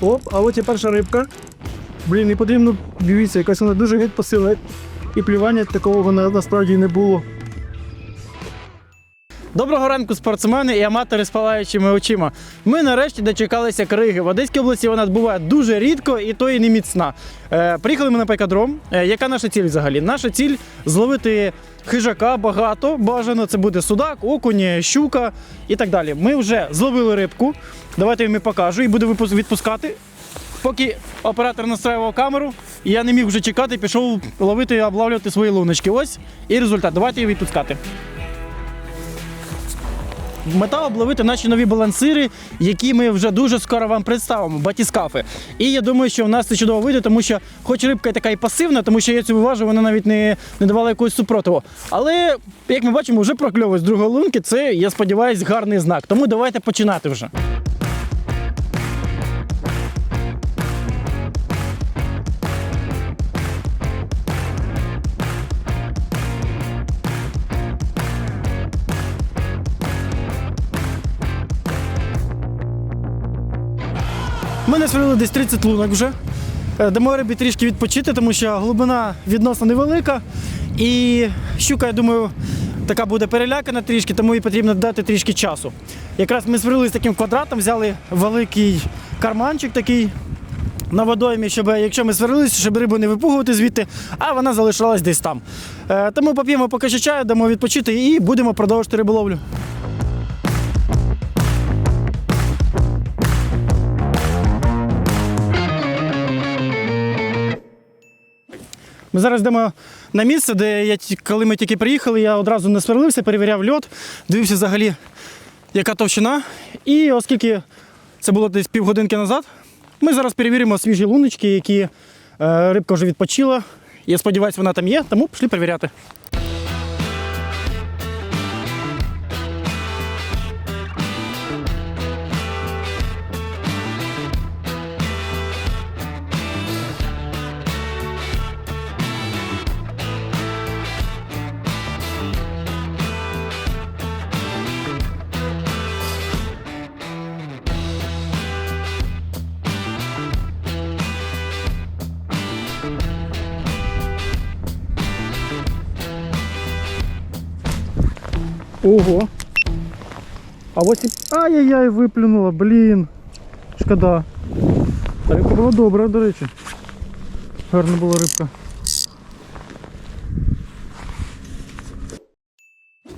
Оп, а ось і перша рибка. Блін, і потрібно, дивіться, якась вона дуже геть посила. І плювання такого вона насправді не було. Доброго ранку, спортсмени і аматори з палаючими очима. Ми нарешті дочекалися криги. В Одеській області вона буває дуже рідко і то і не міцна. Е, приїхали ми на пайкадром. Е, яка наша ціль взагалі? Наша ціль зловити хижака багато, бажано. Це буде судак, окунь, щука і так далі. Ми вже зловили рибку. Давайте я вам покажу і буду відпускати. Поки оператор настраював камеру, я не міг вже чекати, пішов ловити і облавлювати свої луночки. Ось і результат. Давайте її відпускати. Мета обловити наші нові балансири, які ми вже дуже скоро вам представимо, батіскафи. І я думаю, що в нас це чудово вийде, тому що, хоч рибка така і пасивна, тому що я цю виважу, вона навіть не, не давала якогось супротиву. Але, як ми бачимо, вже прокльовує з другої лунки. Це, я сподіваюся, гарний знак. Тому давайте починати вже. Ми насварили десь 30 лунок вже. Е, Дамо рибі трішки відпочити, тому що глибина відносно невелика. І щука, я думаю, така буде перелякана трішки, тому їй потрібно дати трішки часу. Якраз ми сварили з таким квадратом, взяли великий карманчик такий на водоймі, щоб якщо ми сварилися, щоб рибу не випугувати звідти, а вона залишалась десь там. Е, Тому поп'ємо поки що чаю, дамо відпочити і будемо продовжувати риболовлю. Ми зараз йдемо на місце, де я коли ми тільки приїхали, я одразу не сверлився, перевіряв льот, дивився взагалі, яка товщина. І оскільки це було десь півгодинки назад, ми зараз перевіримо свіжі луночки, які е, рибка вже відпочила. Я сподіваюся, вона там є, тому пішли перевіряти. Ого. А ось і. Ай-яй-яй, виплюнула, блін. Шкода. Рибка була добра, до речі. Гарна була рибка.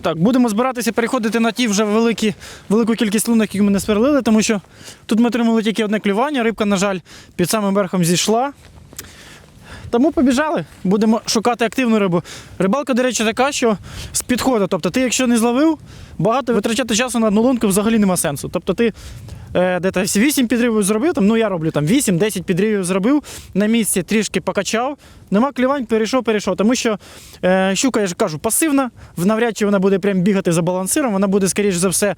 Так, будемо збиратися переходити на ті вже великі, велику кількість лунок, які ми не сверлили, тому що тут ми отримали тільки одне клювання. Рибка, на жаль, під самим верхом зійшла. Тому побіжали, будемо шукати активну рибу. Рибалка, до речі, така, що з підходу. Тобто, ти, якщо не зловив, багато витрачати часу на одну лунку взагалі нема сенсу. Тобто ти е, де 8 підривів зробив, там, ну я роблю там 8-10 підривів зробив, на місці трішки покачав, нема клювань, перейшов, перейшов. Тому що е, щука, я ж кажу, пасивна, навряд чи вона буде прям бігати за балансиром, вона буде, скоріш за все,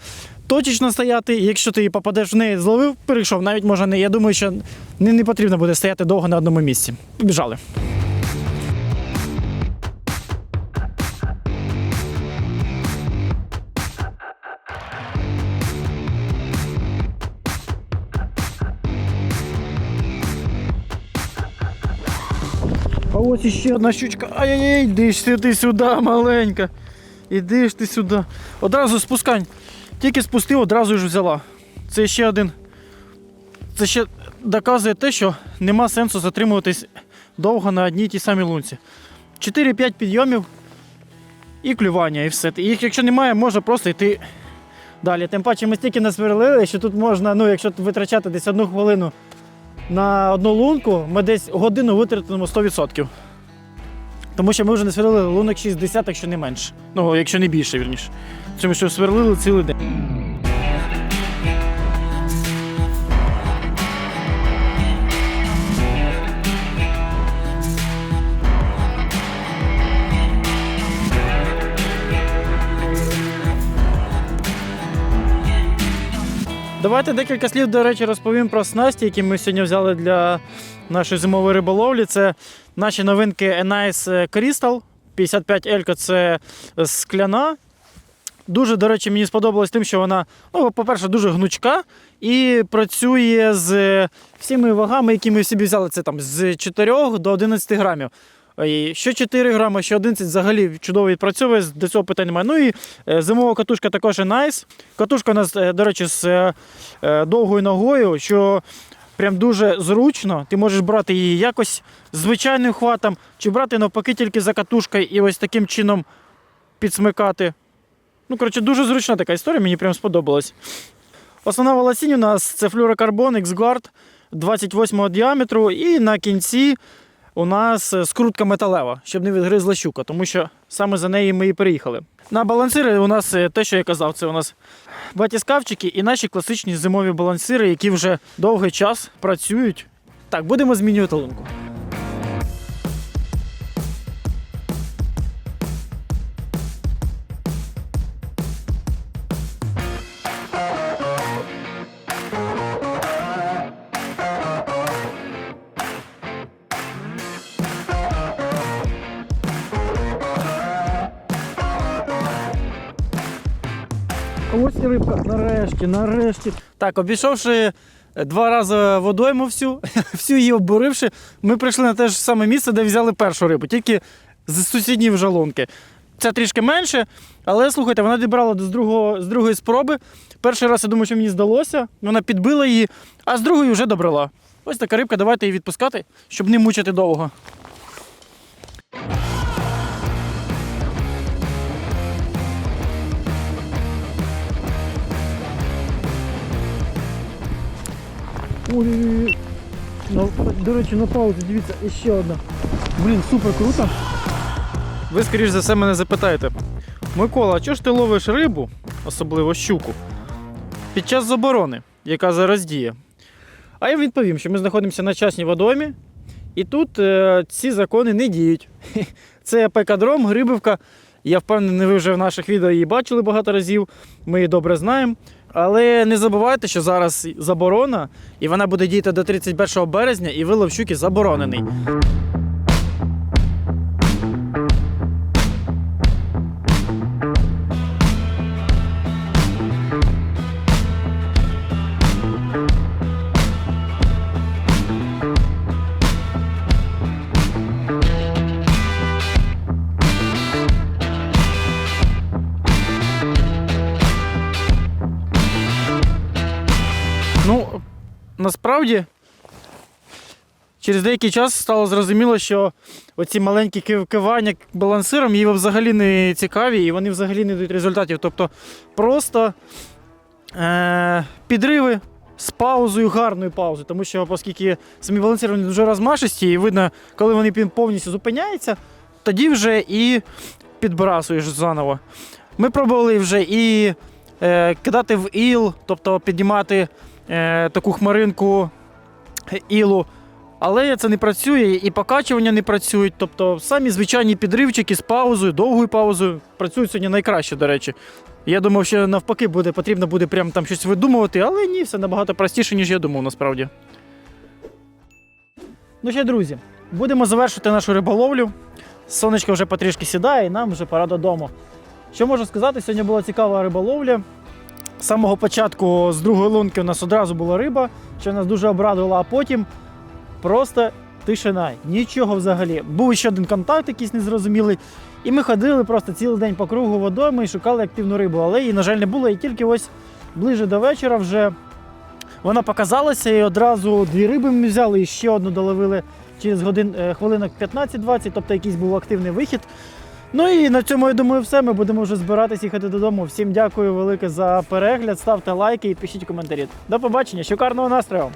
точечно стояти. Якщо ти попадеш в неї, зловив, перейшов, навіть може не. Я думаю, що не, не потрібно буде стояти довго на одному місці. Побіжали. Ось іще одна щучка. Ай-яй-яй, іди ж ти сюди, маленька. Іди ж ти сюди. Одразу спускань. Тільки спустив, одразу ж взяла. Це ще один. Це ще доказує те, що нема сенсу затримуватись довго на одній тій самій лунці. 4-5 підйомів і клювання, і все. Їх, якщо немає, можна просто йти далі. Тим паче ми стільки насверлили, що тут можна, ну, якщо витрачати десь одну хвилину на одну лунку, ми десь годину витратимо 100%. Тому що ми вже не сверлили лунок 60, якщо не менше. Ну, якщо не більше, вірніше. Тому що сверлили цілий день. Давайте декілька слів, до речі, розповім про снасті, які ми сьогодні взяли для нашої зимової риболовлі. Це наші новинки Enice Crystal. 55 Елька це скляна. Дуже, до речі, мені сподобалось тим, що вона, ну, по-перше, дуже гнучка і працює з всіми вагами, які ми собі взяли. Це там з 4 до 11 грамів. І що 4 грами, що 11 взагалі чудово відпрацьовує, до цього питань немає. Ну і е, зимова катушка також найс. Катушка у нас, е, до речі, з е, е, довгою ногою, що прям дуже зручно. Ти можеш брати її якось звичайним хватом, чи брати навпаки тільки за катушкою і ось таким чином підсмикати. Ну, коротше, дуже зручна така історія, мені прям сподобалась. Основна волосінь у нас це флюрокарбон X-Guard 28 діаметру, і на кінці у нас е, скрутка металева, щоб не відгризла щука, тому що саме за неї ми і переїхали. На балансири у нас е, те, що я казав, це у нас батіскавчики і наші класичні зимові балансири, які вже довгий час працюють. Так, будемо змінювати лунку. Ось рибка, нарешті, нарешті. Так, обійшовши два рази водойму всю, всю її обуривши, ми прийшли на те ж саме місце, де взяли першу рибу, тільки з сусідньої жалонки. Це трішки менше, але слухайте, вона дібрала з, другого, з другої спроби. Перший раз я думаю, що мені здалося, вона підбила її, а з другої вже добрала. Ось така рибка, давайте її відпускати, щоб не мучити довго. Ой, ну, до речі, на паузі, дивіться, ще одна. Блін, супер круто. Ви, скоріш за все, мене запитаєте, Микола, а чого ж ти ловиш рибу, особливо щуку, під час заборони, яка зараз діє? А я відповім, що ми знаходимося на частній водоймі, і тут е, ці закони не діють. Це пекадром, Грибівка. Я впевнений, ви вже в наших відео її бачили багато разів, ми її добре знаємо. Але не забувайте, що зараз заборона, і вона буде діяти до 31 березня, і вилов щуки заборонений. Насправді, через деякий час стало зрозуміло, що оці маленькі кивання балансиром їй взагалі не цікаві і вони взагалі не дають результатів. Тобто просто е- підриви з паузою, гарною паузою, тому що оскільки самі балансири дуже розмашисті, і видно, коли вони повністю зупиняються, тоді вже і підбрасуєш заново. Ми пробували вже і е, кидати в іл, тобто піднімати е, таку хмаринку ілу. Але це не працює, і покачування не працюють. Тобто самі звичайні підривчики з паузою, довгою паузою працюють сьогодні найкраще, до речі. Я думав, що навпаки буде, потрібно буде прямо там щось видумувати, але ні, все набагато простіше, ніж я думав насправді. Ну що, друзі, будемо завершити нашу риболовлю. Сонечко вже потрішки сідає, і нам вже пора додому. Що можу сказати, сьогодні була цікава риболовля. З самого початку з другої лунки у нас одразу була риба, що нас дуже обрадувало, а потім просто тишина. Нічого взагалі. Був ще один контакт, якийсь незрозумілий. І ми ходили просто цілий день по кругу водойми і шукали активну рибу. Але її, на жаль, не було. І тільки ось ближе до вечора вже вона показалася, і одразу дві риби ми взяли, і ще одну доловили через годин, е, хвилинок 15-20, тобто якийсь був активний вихід. Ну і на цьому, я думаю, все. Ми будемо вже збиратись їхати додому. Всім дякую велике за перегляд. Ставте лайки і пишіть коментарі. До побачення, шикарного настрою!